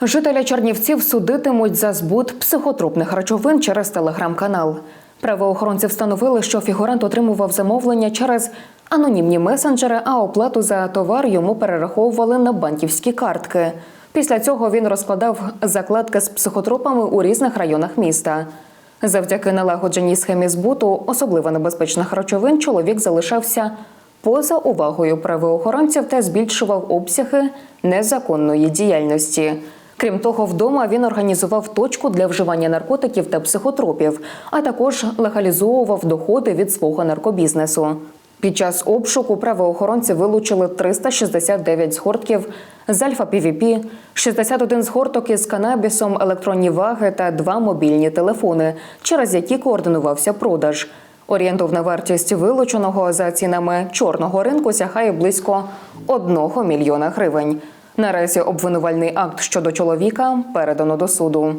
Жителя Чернівців судитимуть за збут психотропних речовин через телеграм-канал. Правоохоронці встановили, що фігурант отримував замовлення через анонімні месенджери, а оплату за товар йому перераховували на банківські картки. Після цього він розкладав закладки з психотропами у різних районах міста. Завдяки налагодженій схемі збуту особливо небезпечних речовин чоловік залишався поза увагою правоохоронців та збільшував обсяги незаконної діяльності. Крім того, вдома він організував точку для вживання наркотиків та психотропів, а також легалізовував доходи від свого наркобізнесу. Під час обшуку правоохоронці вилучили 369 згортків з альфа-півіпі, 61 згорток із канабісом, електронні ваги та два мобільні телефони, через які координувався продаж. Орієнтовна вартість вилученого за цінами чорного ринку сягає близько 1 мільйона гривень. Наразі обвинувальний акт щодо чоловіка передано до суду.